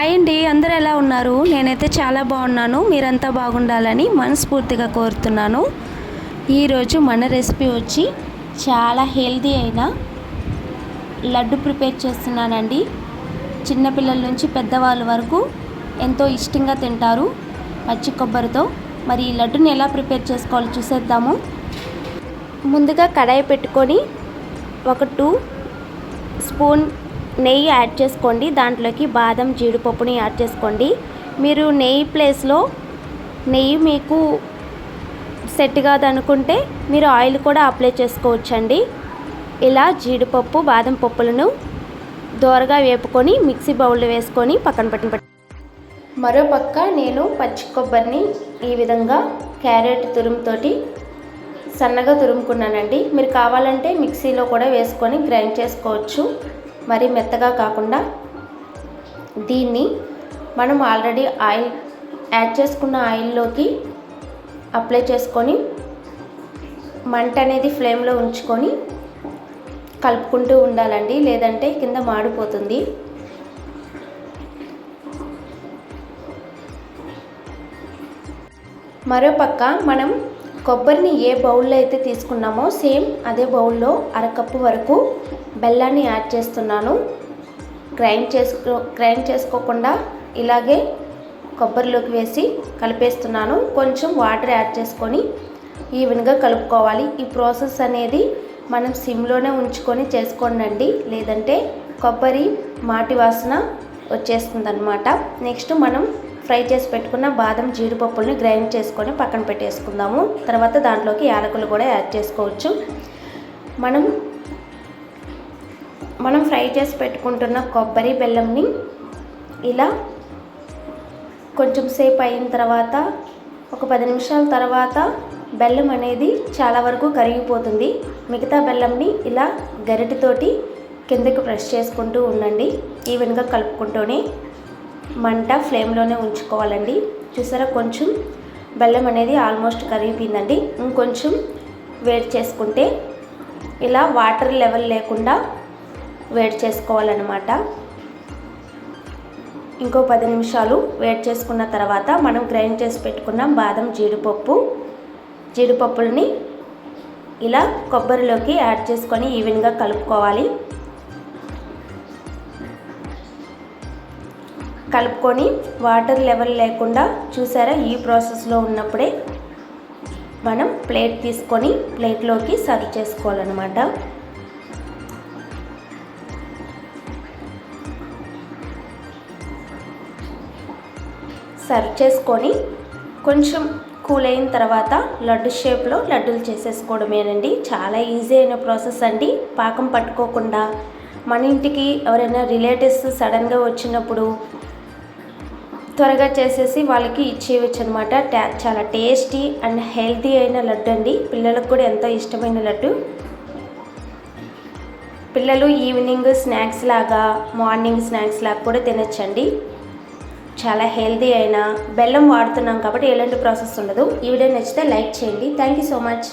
Hi అండి అందరు ఎలా ఉన్నారు? నేనైతే చాలా బాగున్నాను. మీరంతా బాగుండాలని మనస్ఫూర్తిగా కోరుతున్నాను. ఈరోజు మన రెసిపీ వచ్చి చాలా హెల్దీ అయిన లడ్డు ప్రిపేర్ చేస్తున్నానండి. చిన్నపిల్లల నుంచి పెద్దవాళ్ళ వరకు ఎంతో ఇష్టంగా తింటారు పచ్చి కొబ్బరితో. మరి ఈ లడ్డుని ఎలా ప్రిపేర్ చేసుకోవాలో చూసేద్దాము. ముందుగా కడాయి పెట్టుకొని ఒక టూ స్పూన్ నెయ్యి యాడ్ చేసుకోండి. దాంట్లోకి బాదం జీడిపప్పుని యాడ్ చేసుకోండి. మీరు నెయ్యి ప్లేస్లో నెయ్యి మీకు సెట్ కాదనుకుంటే మీరు ఆయిల్ కూడా అప్లై చేసుకోవచ్చండి. ఇలా జీడిపప్పు బాదం పప్పులను దోరగా వేపుకొని మిక్సీ బౌల్లో వేసుకొని పక్కన పెట్టిన పెట్టి మరోపక్క నేను పచ్చి కొబ్బరిని ఈ విధంగా క్యారెట్ తురుముతోటి సన్నగా తురుముకున్నానండి. మీరు కావాలంటే మిక్సీలో కూడా వేసుకొని గ్రైండ్ చేసుకోవచ్చు. మరి మెత్తగా కాకుండా దీన్ని మనం ఆల్రెడీ ఆయిల్ యాడ్ చేసుకున్న ఆయిల్లోకి అప్లై చేసుకొని మంట అనేది ఫ్లేమ్లో ఉంచుకొని కలుపుకుంటూ ఉండాలండి. లేదంటే కింద మాడిపోతుంది. మరోపక్క మనం కొబ్బరిని ఏ బౌల్లో అయితే తీసుకున్నామో సేమ్ అదే బౌల్లో అరకప్పు వరకు బెల్లాన్ని యాడ్ చేస్తున్నాను. గ్రైండ్ చేసుకో గ్రైండ్ చేసుకోకుండా ఇలాగే కొబ్బరిలోకి వేసి కలిపేస్తున్నాను. కొంచెం వాటర్ యాడ్ చేసుకొని ఈవెన్గా కలుపుకోవాలి. ఈ ప్రాసెస్ అనేది మనం సిమ్లోనే ఉంచుకొని చేసుకోండి లేదంటే కొబ్బరి మాటి వాసన వచ్చేస్తుందన్నమాట. నెక్స్ట్ మనం ఫ్రై చేసి పెట్టుకున్న బాదం జీడిపప్పుల్ని గ్రైండ్ చేసుకొని పక్కన పెట్టేసుకుందాము. తర్వాత దాంట్లోకి యాలకులు కూడా యాడ్ చేసుకోవచ్చు. మనం మనం ఫ్రై చేసి పెట్టుకుంటున్న కొబ్బరి బెల్లంని ఇలా కొంచెం సేపు అయిన తర్వాత ఒక పది నిమిషాల తర్వాత బెల్లం అనేది చాలా వరకు కరిగిపోతుంది. మిగతా బెల్లంని ఇలా గరిటెతోటి కిందకి ప్రెస్ చేసుకుంటూ ఉండండి. ఈవెన్గా కలుపుకుంటూనే మంట ఫ్లేమ్లోనే ఉంచుకోవాలండి. చూసారా కొంచెం బెల్లం అనేది ఆల్మోస్ట్ కరిగిపోయిందండి. ఇంకొంచెం వేడి చేసుకుంటే ఇలా వాటర్ లెవెల్ లేకుండా వేడి చేసుకోవాలన్నమాట. ఇంకో పది నిమిషాలు వేడి చేసుకున్న తర్వాత మనం గ్రైండ్ చేసి పెట్టుకున్న బాదం జీడిపప్పు జీడిపప్పులని ఇలా కొబ్బరిలోకి యాడ్ చేసుకొని ఈవెన్గా కలుపుకోవాలి. కలుపుకొని వాటర్ లెవెల్ లేకుండా చూసారా? ఈ ప్రాసెస్లో ఉన్నప్పుడే మనం ప్లేట్ తీసుకొని ప్లేట్లోకి సర్వ్ చేసుకోవాలన్నమాట. సర్వ్ చేసుకొని కొంచెం కూల్ అయిన తర్వాత లడ్డు షేప్లో లడ్డూలు చేసేసుకోవడమేనండి. చాలా ఈజీ అయిన ప్రాసెస్ అండి. పాకం పట్టుకోకుండా మన ఇంటికి ఎవరైనా రిలేటివ్స్ సడన్గా వచ్చినప్పుడు త్వరగా చేసేసి వాళ్ళకి ఇచ్చేయచ్చు అనమాట చాలా టేస్టీ అండ్ హెల్తీ అయిన లడ్డు అండి. పిల్లలకు కూడా ఎంతో ఇష్టమైన లడ్డు. పిల్లలు ఈవినింగ్ స్నాక్స్ లాగా మార్నింగ్ స్నాక్స్ లాగా కూడా తినచ్చండి. చాలా హెల్తీ అయిన బెల్లం వాడుతున్నాం కాబట్టి ఎలాంటి ప్రాసెస్ ఉండదు. ఈ వీడియో నచ్చితే లైక్ చేయండి. Thank you so much.